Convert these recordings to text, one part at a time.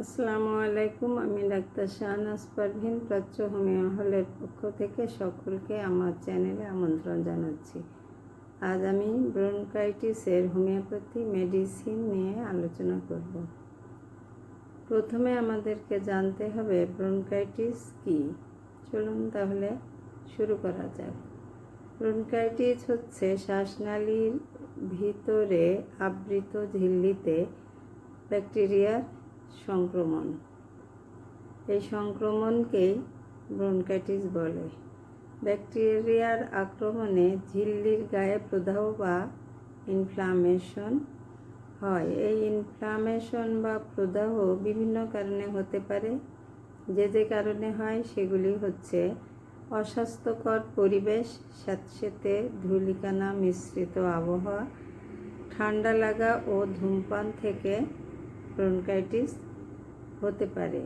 আসসালামু আলাইকুম, আমি ডাক্তার শাহনাজ পারভিন, প্রাচ্য হোমিও হলের পক্ষ থেকে সকলকে আমার চ্যানেলে আমন্ত্রণ জানাচ্ছি। আজ আমি ব্রনকাইটিসের হোমিওপ্যাথি মেডিসিন নিয়ে আলোচনা করব। প্রথমে আমাদেরকে জানতে হবে ব্রনকাইটিস কি। চলুন তাহলে শুরু করা যাক। ব্রনকাইটিস হচ্ছে শ্বাসনালীর ভিতরে আবৃত ঝিল্লিতে ব্যাকটেরিয়ার সংক্রমণ। এই সংক্রমণকেই ব্রনকাইটিস বলে। ব্যাকটেরিয়ার আক্রমণে ঝিল্লির গায়ে প্রদাহ বা ইনফ্লামেশন হয়। এই ইনফ্লামেশন বা প্রদাহ বিভিন্ন কারণে হতে পারে। যে যে কারণে হয় সেগুলি হচ্ছে অস্বাস্থ্যকর পরিবেশ, স্যাঁতসেঁতে, ধূলিকানা, মিশ্রিত আবহাওয়া, ঠান্ডা লাগা ও ধূমপান থেকে ব্রনকাইটিস হতে পারে।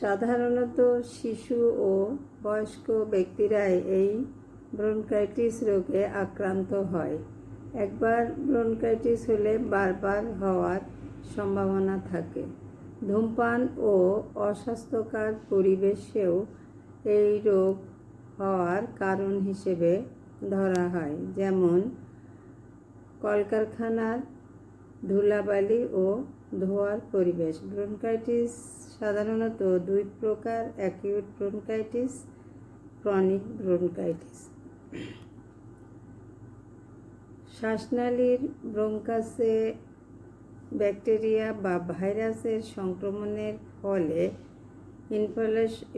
সাধারণত শিশু ও বয়স্ক ব্যক্তিরাই এই ব্রনকাইটিস রোগে আক্রান্ত হয়। একবার ব্রনকাইটিস হলে বারবার হওয়ার সম্ভাবনা থাকে। ধূমপান ও অস্বাস্থ্যকর পরিবেশেও এই রোগ হওয়ার কারণ হিসেবে ধরা হয়। যেমন কলকারখানার ধুলাবালি ও ধোয়ার পরিবেশ। ব্রোনকাইটিস সাধারণত দুই প্রকার, অ্যাকিউট ব্রোনকাইটিস, ক্রনিক ব্রোনকাইটিস। শ্বাসনালীর ব্রোঙ্কাসে ব্যাকটেরিয়া বা ভাইরাসের সংক্রমণের ফলে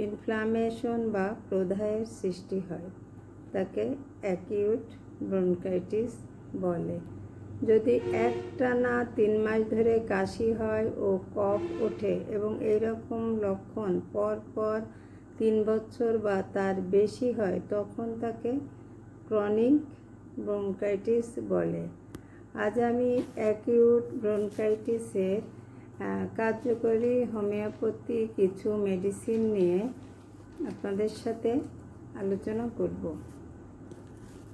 ইনফ্লামেশন বা প্রদাহের সৃষ্টি হয়, তাকে অ্যাকিউট ব্রোনকাইটিস বলে। যদি একটানা তিন মাস ধরে কাশি হয় ও কফ ওঠে এবং এইরকম লক্ষণ পর পর তিন বছর বা তার বেশি হয়, তখন তাকে ক্রনিক ব্রঙ্কাইটিস বলে। আজ আমি অ্যাকিউট ব্রঙ্কাইটিসের কার্যকরী হোমিওপ্যাথি কিছু মেডিসিন নিয়ে আপনাদের সাথে আলোচনা করব।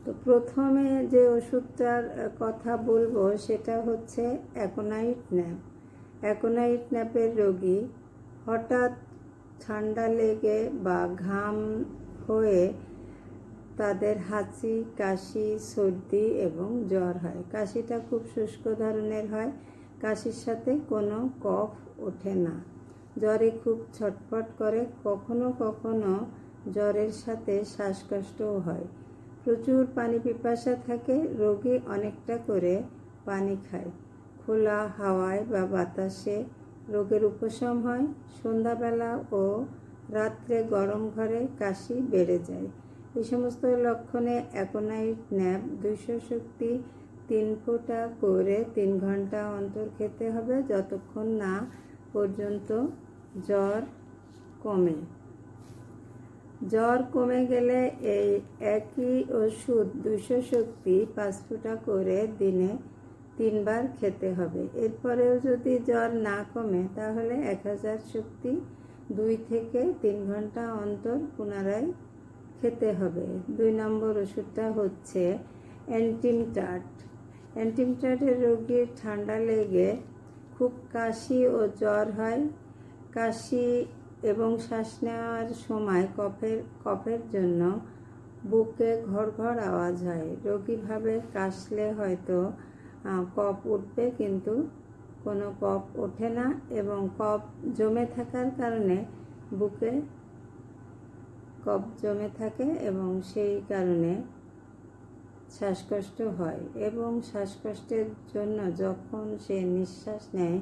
তো প্রথমে যে ওষুধটার কথা বলব সেটা হচ্ছে অ্যাকোনাইট ন্যাপ। অ্যাকোনাইট ন্যাপের রোগী হঠাৎ ঠান্ডা লেগে বা ঘাম হয়ে তাদের হাঁচি, কাশি, সর্দি এবং জ্বর হয়। কাশিটা খুব শুষ্ক ধরনের হয়, কাশির সাথে কোনো কফ ওঠে না। জ্বরে খুব ছটফট করে, কখনো কখনো জ্বরের সাথে শ্বাসকষ্টও হয়। প্রচুর পানি পিপাসা থাকে, রোগী অনেকটা করে পানি খায়। খোলা হাওয়ায় বা বাতাসে রোগের উপশম হয়। সন্ধ্যাবেলা ও রাত্রে গরম ঘরে কাশি বেড়ে যায়। এই সমস্ত লক্ষণে অ্যাকোনাইট ন্যাপ দুইশো শক্তি তিন ফোঁটা করে তিন ঘণ্টা অন্তর খেতে হবে। যতক্ষণ না পর্যন্ত জ্বর কমে। জ্বর কমে গেলে এই একই ওষুধ দুশো শক্তি পাঁচ ফুটা করে দিনে তিনবার খেতে হবে। এরপরেও যদি জ্বর না কমে, তাহলে এক হাজার শক্তি দুই থেকে তিন ঘণ্টা অন্তর পুনরায় খেতে হবে। দুই নম্বর ওষুধটা হচ্ছে অ্যান্টিমটাট। অ্যান্টিমটাটের রোগীর ঠান্ডা লেগে খুব কাশি ও জ্বর হয়। কাশি এবং শ্বাস নেওয়ার সময় কফের কফের জন্য বুকে ঘর ঘর আওয়াজ হয়। রোগীভাবে কাশলে হয়তো কফ উঠবে কিন্তু কোনো কফ ওঠে না এবং কফ জমে থাকার কারণে বুকে কফ জমে থাকে এবং সেই কারণে শ্বাসকষ্ট হয় এবং শ্বাসকষ্টের জন্য যখন সে নিঃশ্বাস নেয়,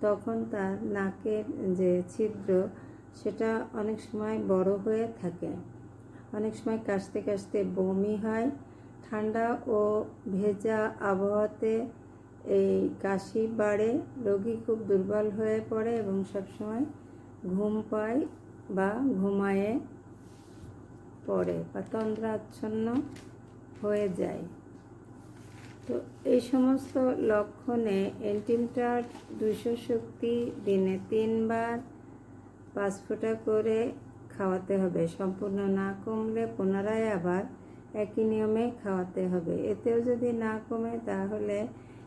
তখন তার নাকের যে ছিদ্র সেটা অনেক সময় বড় হয়ে থাকে। অনেক সময় কাশতে কাশতে বমি হয়। ঠান্ডা ও ভেজা আবহাওয়াতে এই কাশি বাড়ে, রোগী খুব দুর্বল হয়ে পড়ে এবং সবসময় ঘুম পায় বা ঘুমায়ে পড়ে বা তন্দ্রাচ্ছন্ন হয়ে যায়। তো এই সমস্ত লক্ষণে অ্যান্টিমটার দুশো শক্তি দিনে তিনবার পাঁচ ফোঁটা করে খাওয়াতে হবে। সম্পূর্ণ না কমলে পুনরায় আবার একই নিয়মে খাওয়াতে হবে। এতেও যদি না কমে, তাহলে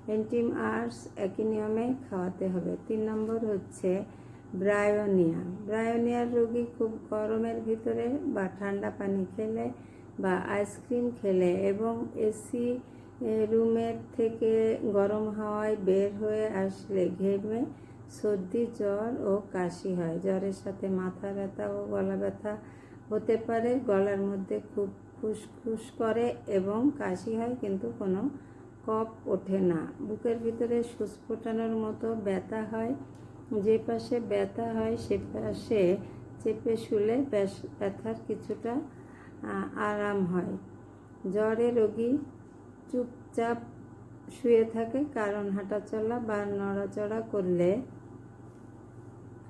এন্টিম আর্টস একই নিয়মে খাওয়াতে হবে। তিন নম্বর হচ্ছে ব্রায়োনিয়া। ব্রায়োনিয়ার রোগী খুব গরমের ভিতরে বা ঠান্ডা পানি খেলে বা আইসক্রিম খেলে এবং এসি রুমের থেকে গরম হাওয়ায় বের হয়ে আসলে ঘেমে সর্দি, জ্বর ও কাশি হয়। জ্বরের সাথে মাথা ব্যথা ও গলা ব্যথা হতে পারে। গলার মধ্যে খুব খুসখুস করে এবং কাশি হয়, কিন্তু কোনো কফ ওঠে না। বুকের ভিতরে সুচ ফোটানোর মতো ব্যথা হয়। যে পাশে ব্যথা হয়, সে পাশে চেপে শুলে ব্যথার কিছুটা আরাম হয়। জ্বরে রোগী চুপচাপ শুয়ে থাকে, কারণ হাঁটাচলা বা নড়াচড়া করলে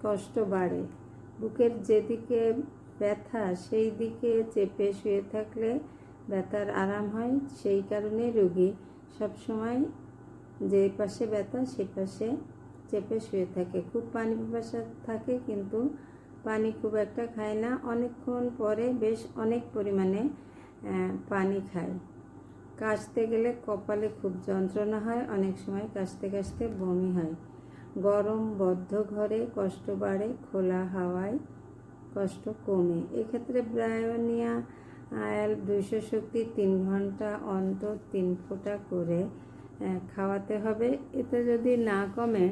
কষ্ট বাড়ে। বুকের যেদিকে ব্যথা, সেই দিকে চেপে শুয়ে থাকলে ব্যথার আরাম হয়। সেই কারণে রোগী সবসময় যে পাশে ব্যথা, সে পাশে চেপে শুয়ে থাকে। খুব পানি পিপাসা থাকে কিন্তু পানি খুব একটা খায় না। অনেকক্ষণ পরে বেশ অনেক পরিমাণে পানি খায়। কাশতে গেলে কপালে খুব যন্ত্রণা হয়। অনেক সময় কাশতে কাশতে বমি হয়। গরম বদ্ধ ঘরে কষ্ট বাড়ে, খোলা হাওয়ায় কষ্ট কমে। এক্ষেত্রে ব্রায়োনিয়া, আয়াল, দুইশো শক্তি, তিন ঘণ্টা অন্তর তিন ফোঁটা করে খাওয়াতে হবে। এতে যদি না কমে,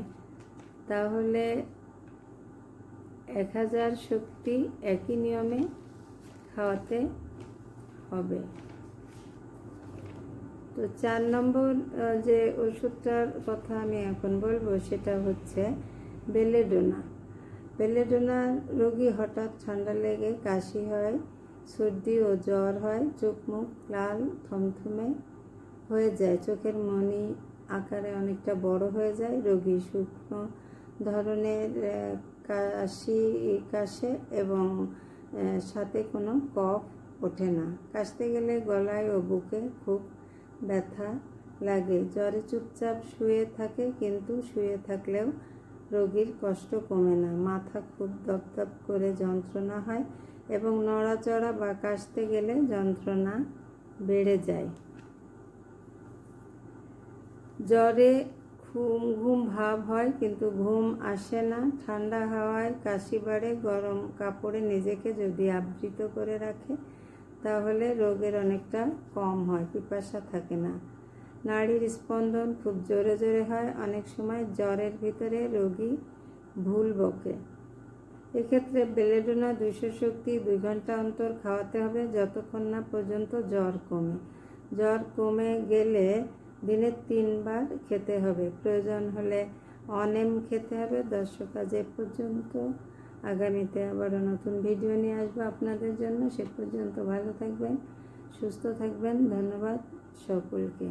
তাহলে এক হাজার শক্তি একই নিয়মে খাওয়াতে হবে। তো চার নম্বর যে ওষুধটার কথা আমি এখন বলব সেটা হচ্ছে বেলেডোনা। বেলেডোনা রোগী হঠাৎ ঠান্ডা লেগে কাশি হয়, সর্দি ও জ্বর হয়, চোখ মুখ লাল, থমথমে হয়ে যায়, চোখের মনি আকারে অনেকটা বড় হয়ে যায়, রোগী শুকনো ধরনের কাশি কাশে এবং সাথে কোনো কফ ওঠে না। কাশতে গেলে গলায় ও বুকে খুব ব্যথা লাগে। জ্বরে চুপচাপ শুয়ে থাকে কিন্তু শুয়ে থাকলেও রোগীর কষ্ট কমে না। মাথা খুব দপদপ করে যন্ত্রণা হয় এবং নড়াচড়া বা কাশতে গেলে যন্ত্রণা বেড়ে যায়। জ্বরে ঘুম ঘুম ভাব হয় কিন্তু ঘুম আসে না। ঠান্ডা হাওয়ায় কাশি বাড়ে, গরম কাপড়ে নিজেকে যদি আবৃত করে রাখে তাহলে রোগের অনেকটা কম হয়, পিপাসা থাকে না। নাড়ির স্পন্দন খুব জোরে জোরে হয়, অনেক সময় জ্বরের ভিতরে রোগী ভুল বকে। এক্ষেত্রে বেলেডোনা দুইশো শক্তি দুই ঘণ্টা অন্তর খাওয়াতে হবে, যতক্ষণ না পর্যন্ত জ্বর কমে। জ্বর কমে গেলে দিনে তিনবার খেতে হবে। প্রয়োজন হলে অনেম খেতে হবে দর্শক এ পর্যন্ত। আগামীতে আবারও নতুন ভিডিও নিয়ে আসব আপনাদের জন্য। সে পর্যন্ত ভালো থাকবেন, সুস্থ থাকবেন। ধন্যবাদ সকলকে।